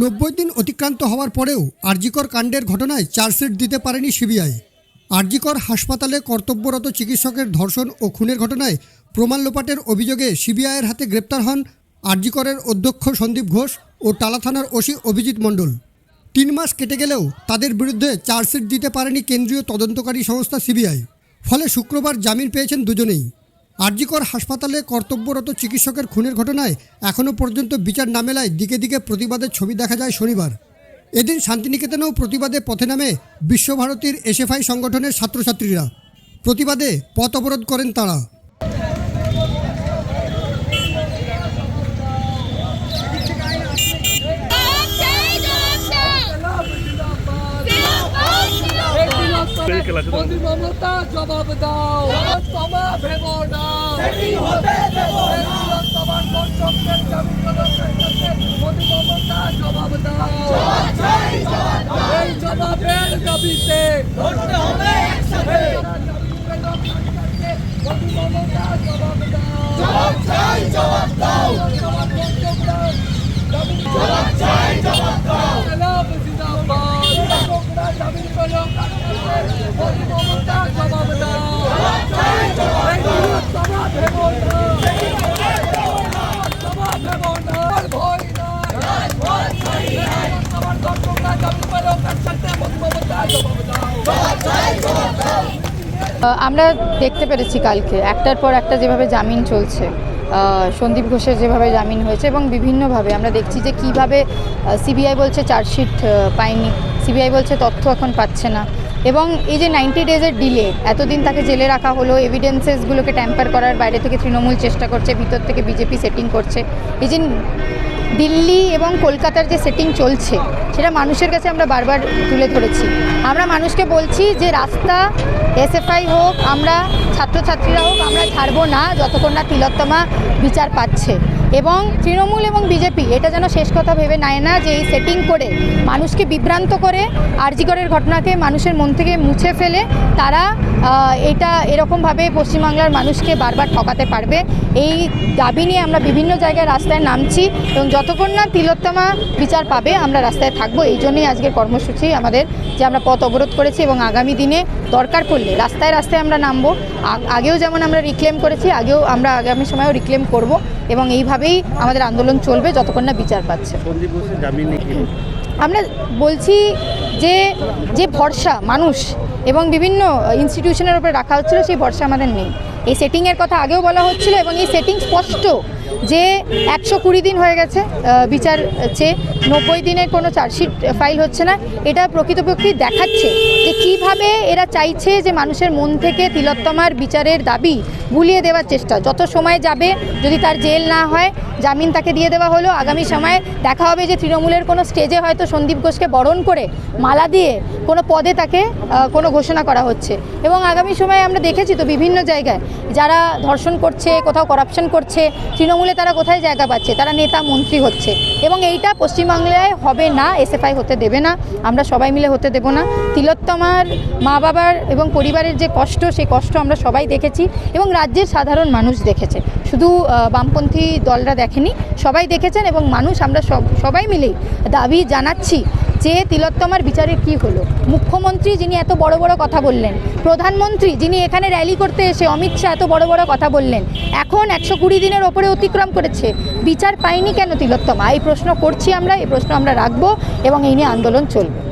নব্বই দিন অতিক্রান্ত হওয়ার পরেও আরজিকর কাণ্ডের ঘটনায় চার্জশিট দিতে পারেনি সিবিআই। আরজিকর হাসপাতালে কর্তব্যরত চিকিৎসকের ধর্ষণ ও খুনের ঘটনায় প্রমাণ লোপাটের অভিযোগে সিবিআইয়ের হাতে গ্রেপ্তার হন আরজিকরের অধ্যক্ষ সন্দীপ ঘোষ ও টালা থানার ওসি অভিজিৎ মণ্ডল। তিন মাস কেটে গেলেও তাদের বিরুদ্ধে চার্জশিট দিতে পারেনি কেন্দ্রীয় তদন্তকারী সংস্থা সিবিআই। ফলে শুক্রবার জামিন পেয়েছেন দুজনেই। আরজিকর হাসপাতালে কর্তব্যরত চিকিৎসকের খুনের ঘটনায় এখনও পর্যন্ত বিচার না মেলায় দিকে দিকে প্রতিবাদের ছবি দেখা যায় শনিবার। এদিন শান্তিনিকেতনেও প্রতিবাদে পথে নামে বিশ্বভারতীর এসএফআই সংগঠনের ছাত্রছাত্রীরা। প্রতিবাদে পথ অবরোধ করেন তারা। জবাব দাও। হবে আমরা দেখতে পেরেছি কালকে। একটার পর একটা যেভাবে জামিন চলছে সন্দীপ ঘোষের যেভাবে জামিন হয়েছে এবং বিভিন্নভাবে আমরা দেখছি যে কীভাবে সিবিআই বলছে চার্জশিট পায়নি। সিবিআই বলছে তথ্য এখন পাচ্ছে না। এবং এই যে নাইনটি ডেজের ডিলে এতদিন তাকে জেলে রাখা হলো এভিডেন্সেসগুলোকে ট্যাম্পার করার বাইরে থেকে তৃণমূল চেষ্টা করছে, ভিতর থেকে বিজেপি সেটিং করছে। এই যে দিল্লি এবং কলকাতার যে সেটিং চলছে, সেটা মানুষের কাছে আমরা বারবার তুলে ধরেছি। আমরা মানুষকে বলছি যে রাস্তা এসএফআই হোক, আমরা ছাত্রছাত্রীরা হোক, আমরা ছাড়বো না, যতক্ষণ না তিলোত্তমা বিচার পাচ্ছে। এবং তৃণমূল এবং বিজেপি এটা যেন শেষ কথা ভেবে নেয় না যে এই সেটিং করে মানুষকে বিভ্রান্ত করে আরজিগড়ের ঘটনাকে মানুষের মন থেকে মুছে ফেলে তারা এটা এরকমভাবে পশ্চিমবাংলার মানুষকে বারবার ঠকাতে পারবে। এই দাবি নিয়ে আমরা বিভিন্ন জায়গায় রাস্তায় নামছি এবং যতক্ষণ না তিলোত্তমা বিচার পাবে আমরা রাস্তায় থাকব। এই জন্যই আজকের কর্মসূচি আমাদের যে আমরা পথ অবরোধ করেছি এবং আগামী দিনে দরকার পড়লে রাস্তায় রাস্তায় আমরা নামবো। আগেও যেমন আমরা রিক্লেম করেছি আগেও আমরা আগামী সময়েও রিক্লেম করব এবং এইভাবেই আমাদের আন্দোলন চলবে যতক্ষণ না বিচার পাচ্ছে? আমরা বলছি যে যে ভরসা মানুষ এবং বিভিন্ন ইনস্টিটিউশনের উপরে রাখা হচ্ছিল, সেই ভরসা আমাদের নেই। এই সেটিংয়ের কথা আগেও বলা হচ্ছিল এবং এই সেটিং স্পষ্ট যে একশো কুড়ি দিন হয়ে গেছে বিচার চেয়ে নব্বই দিনের কোনো চার্জশিট ফাইল হচ্ছে না। এটা প্রকৃতপক্ষেই দেখাচ্ছে যে কীভাবে এরা চাইছে যে মানুষের মন থেকে তিলোত্তমার বিচারের দাবি ভুলিয়ে দেওয়ার চেষ্টা। যত সময় যাবে, যদি তার জেল না হয় জামিন তাকে দিয়ে দেওয়া হলো। আগামী সময়ে দেখা হবে যে তৃণমূলের কোনো স্টেজে হয়তো সন্দীপ ঘোষকে বরণ করে মালা দিয়ে কোনো পদে তাকে কোনো ঘোষণা করা হচ্ছে। এবং আগামী সময়ে আমরা দেখেছি তো বিভিন্ন জায়গায় যারা ধর্ষণ করছে, কোথাও করাপশন করছে, তৃণমূলে তারা কোথায় জায়গা পাচ্ছে, তারা নেতা, মন্ত্রী হচ্ছে। এবং এইটা পশ্চিমবাংলায় হবে না, এসএফআই হতে দেবে না, আমরা সবাই মিলে হতে দেব না। তিলোত্তমার মা বাবার এবং পরিবারের যে কষ্ট, সেই কষ্ট আমরা সবাই দেখেছি এবং রাজ্যের সাধারণ মানুষ দেখেছে। শুধু বামপন্থী দলরা দেখেনি, সবাই দেখেছেন এবং মানুষ, আমরা সব, সবাই মিলেই দাবি জানাচ্ছি যে তিলোত্তমার বিচারে কি হলো। মুখ্যমন্ত্রী যিনি এত বড় বড় কথা বললেন, প্রধানমন্ত্রী যিনি এখানে র্যালি করতে এসে অমিত শাহ এত বড় বড় কথা বললেন, এখন একশো কুড়ি দিনের ওপরে অতিক্রম করেছে, বিচার পায়নি কেন তিলোত্তমা? এই প্রশ্ন করছি আমরা, এই প্রশ্ন আমরা রাখব এবং এই নিয়ে আন্দোলন চলবে।